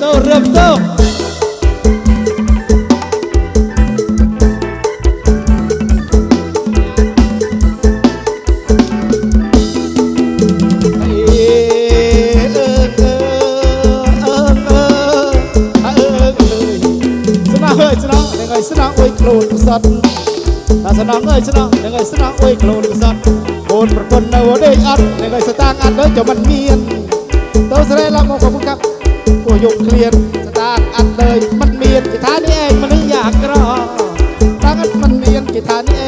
tâu rơm tâu ơi clone sắt ta sẽ nắng ơi sẽ nắng nên người sẽ nắng ơi clone sắt một phần nào đây ăn nên người sẽ tăng ăn đó cho mình miên tao sẽ làm một cuộc gặp យងឃ្លៀនស្ដាតអត់លើយមិនមានគេថានេះឯងមនុស្សយ៉ាងក្រតាំងមិនមានគេថានេះឯង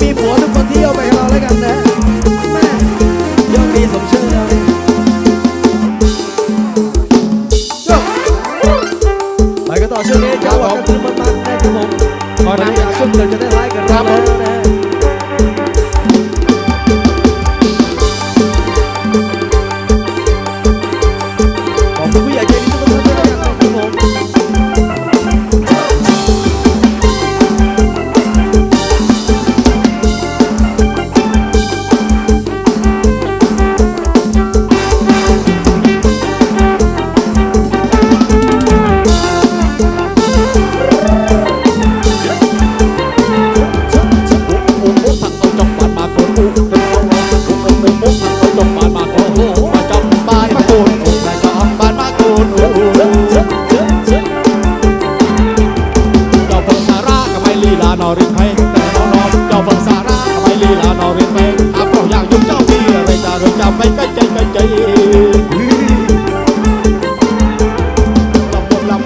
Với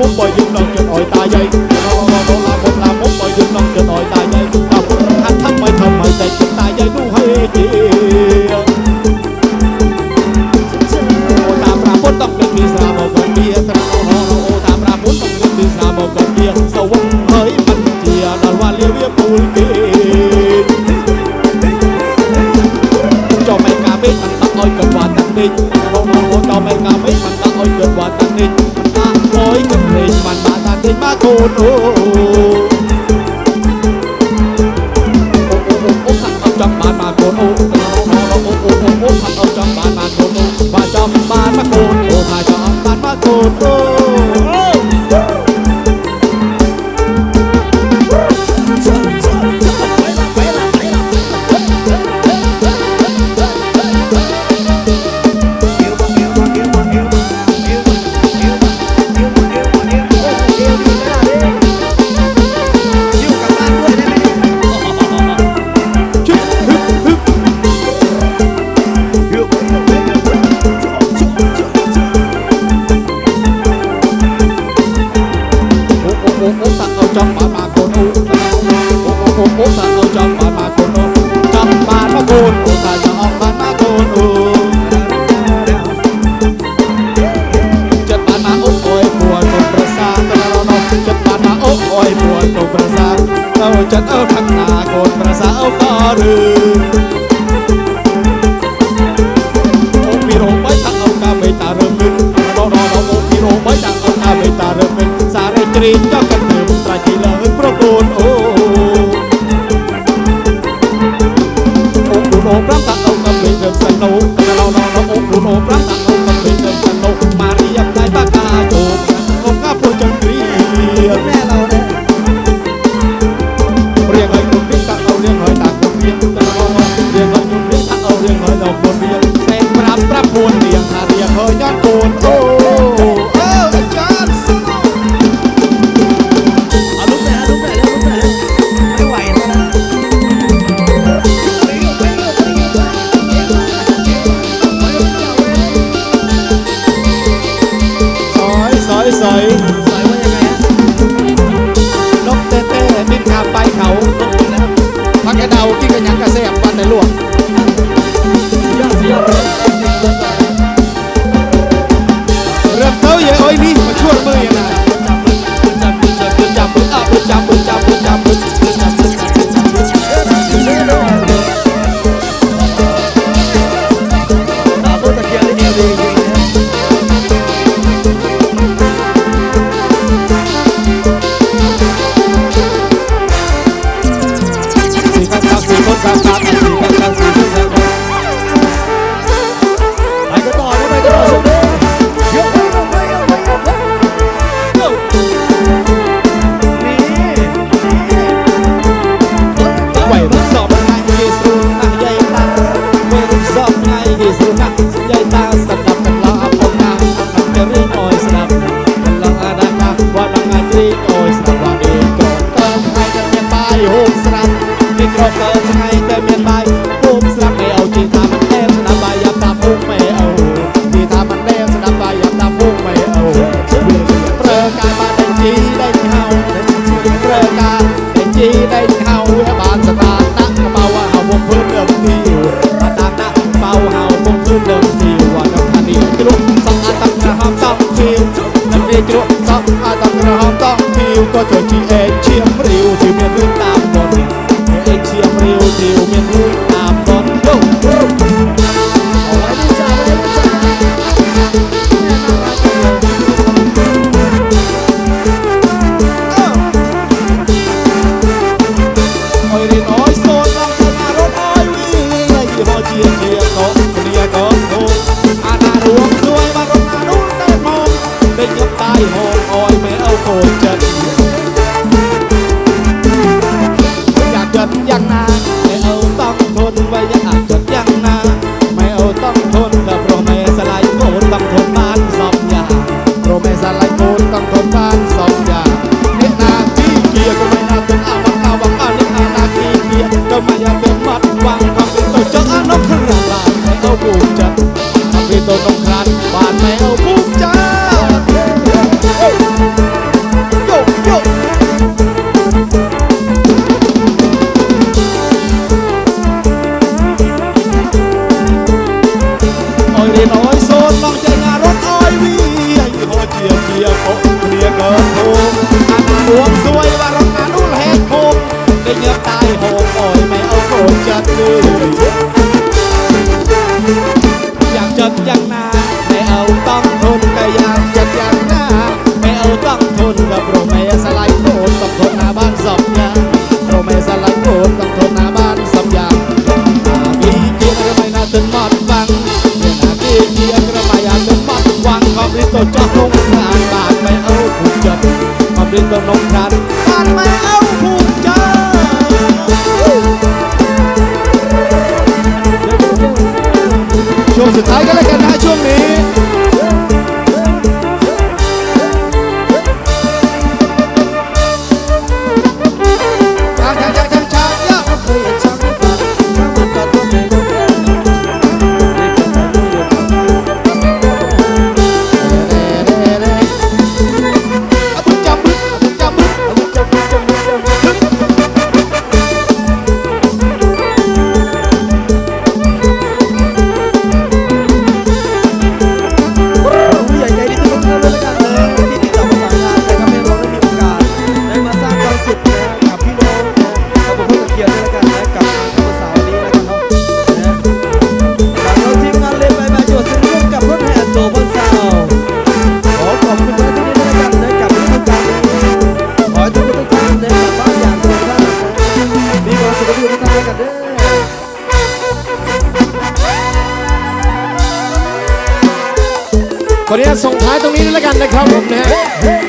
ปุ๊บบ่ยิ้มลองจนอ่อยตาใหญ่ Oh, oh. ពីក្របកើថ្ងៃតែមានបាយពូមស្រាប់គេអោជីថាមិនដែលស្ដាប់បាយយ៉ាប់តាពូមេអូជីថាមិនដែលស្ដាប់បាយយ៉ាប់តាពូមេអូប្រើកាយបានតែជីដេញហៅប្រើកាយតែជីដេញហៅបានស្ដាប់ដាក់បៅហៅពុកធ្វើដើមទីបាត់ដាក់ដាក់បៅហៅពុកធ្វើដើមទីវត្តខានីជ្រុកសំអាតតាក្រហមតោះជីវនឹងវាជ្រុកតោះអាតតាក្រហមតោះជីវក៏ចូលជីអេឈៀម อยากจนอยากนาไม่เอาต้องทนก็อยากจนอยากนาไม่เอาต้องทนกับโรเมสไลโดต้องทนหน้าบ้านสองอย่างโรเมสไลโดต้องทนหน้าบ้านสองอย่างพี่เกียร์ก็ไม่น่าถึงมอดฟังเนี่ยนะพี่เกียร์ก็ไม่อยากจนหมดวังขอบริโตจอกลงงานบาดไม่เอาผูกจบขอบริโตนงทันบานไม่เอา ช่วงสุดท้ายกันแล้วกันนะช่วงนี้ ขออนุญาตส่งท้ายตรงนี้ได้แล้วกันนะครับผมนะฮะ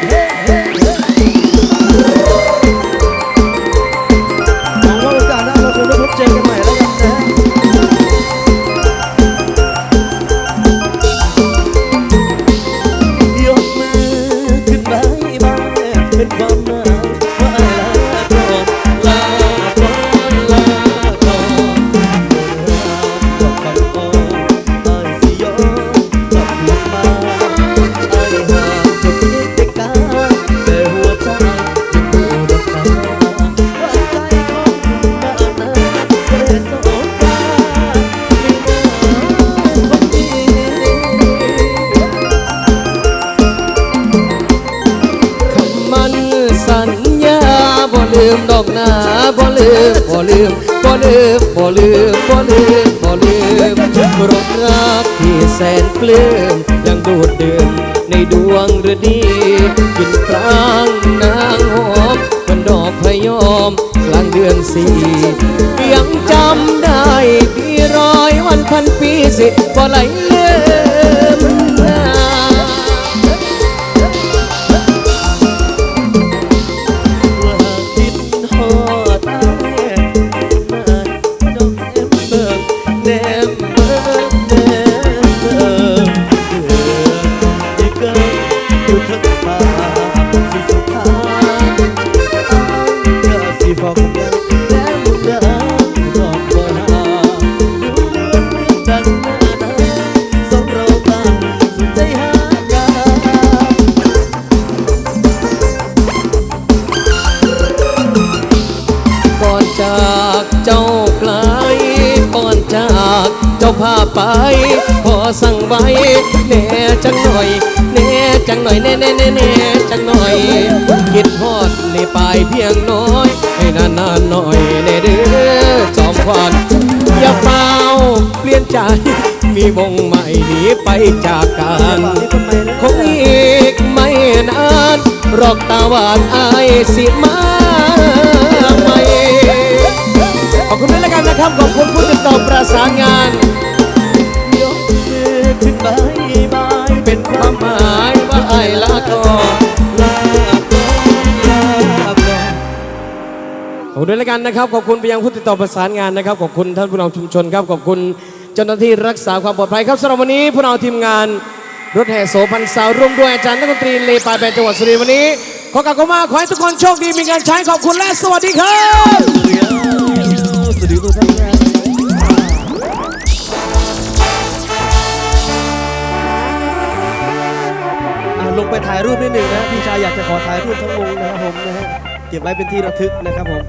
ลืมดอกหนาบ่ลืมบ่ลืมบ่ลืมบ่ลืมบ่ลืมบ่ลืมรบรักที่แสนปลื้มยังดูดดื่มในดวงฤดีกินปรางนางหอมมันดอกพยอมกลางเดือนสี่ยังจำได้ที่ร้อยวันพันปีสิบ่ไหลลืม จังหน่อยแน่แน่แน่แน่จังหน่อย คิดฮอดในปลายเพียงน้อย ให้นานนานๆหน่อยแน่เด้อจอมขวัญอย่าเฝ้าเปลี่ยนใจ มีวงใหม่หนีไปจากกันคงอีกไม่นานรอกตาหวานอายสิมาใหม่ขอบคุณด้วยแล้วกันนะครับ ขอบคุณผู้ติดต่อประสานงาน ยกมือขึ้นบายบายเป็นความหมายว่าไอ้าย ลาก่อนลาก่อนลาก่อนขอบคุณด้วยแล้วกันนะครับ ขอบคุณไปยังผู้ติดต่อประสานงานนะครับ ขอบคุณท่านผู้นำชุมชนครับ ขอบคุณเจ้าหน้าที่รักษาความปลอดภัยครับสำหรับวันนี้พวกเราทีมงานรถแห่โสพันสาวร่วมด้วยอาจารย์นักดนตรีเลปายแบนจังหวัดสุรินทร์วันนี้ขอกล่าวคำว่าขอให้ทุกคนโชคดีมีการใช้ขอบคุณและสวัสดีครับ สวัสดีทุกท่าน ลงไปถ่ายรูปนิดหนึ่งนะพี่ชายอยากจะขอถ่ายรูปทั้งวงนะครับผมนะฮะเก็บไว้เป็นที่ระทึกนะครับผม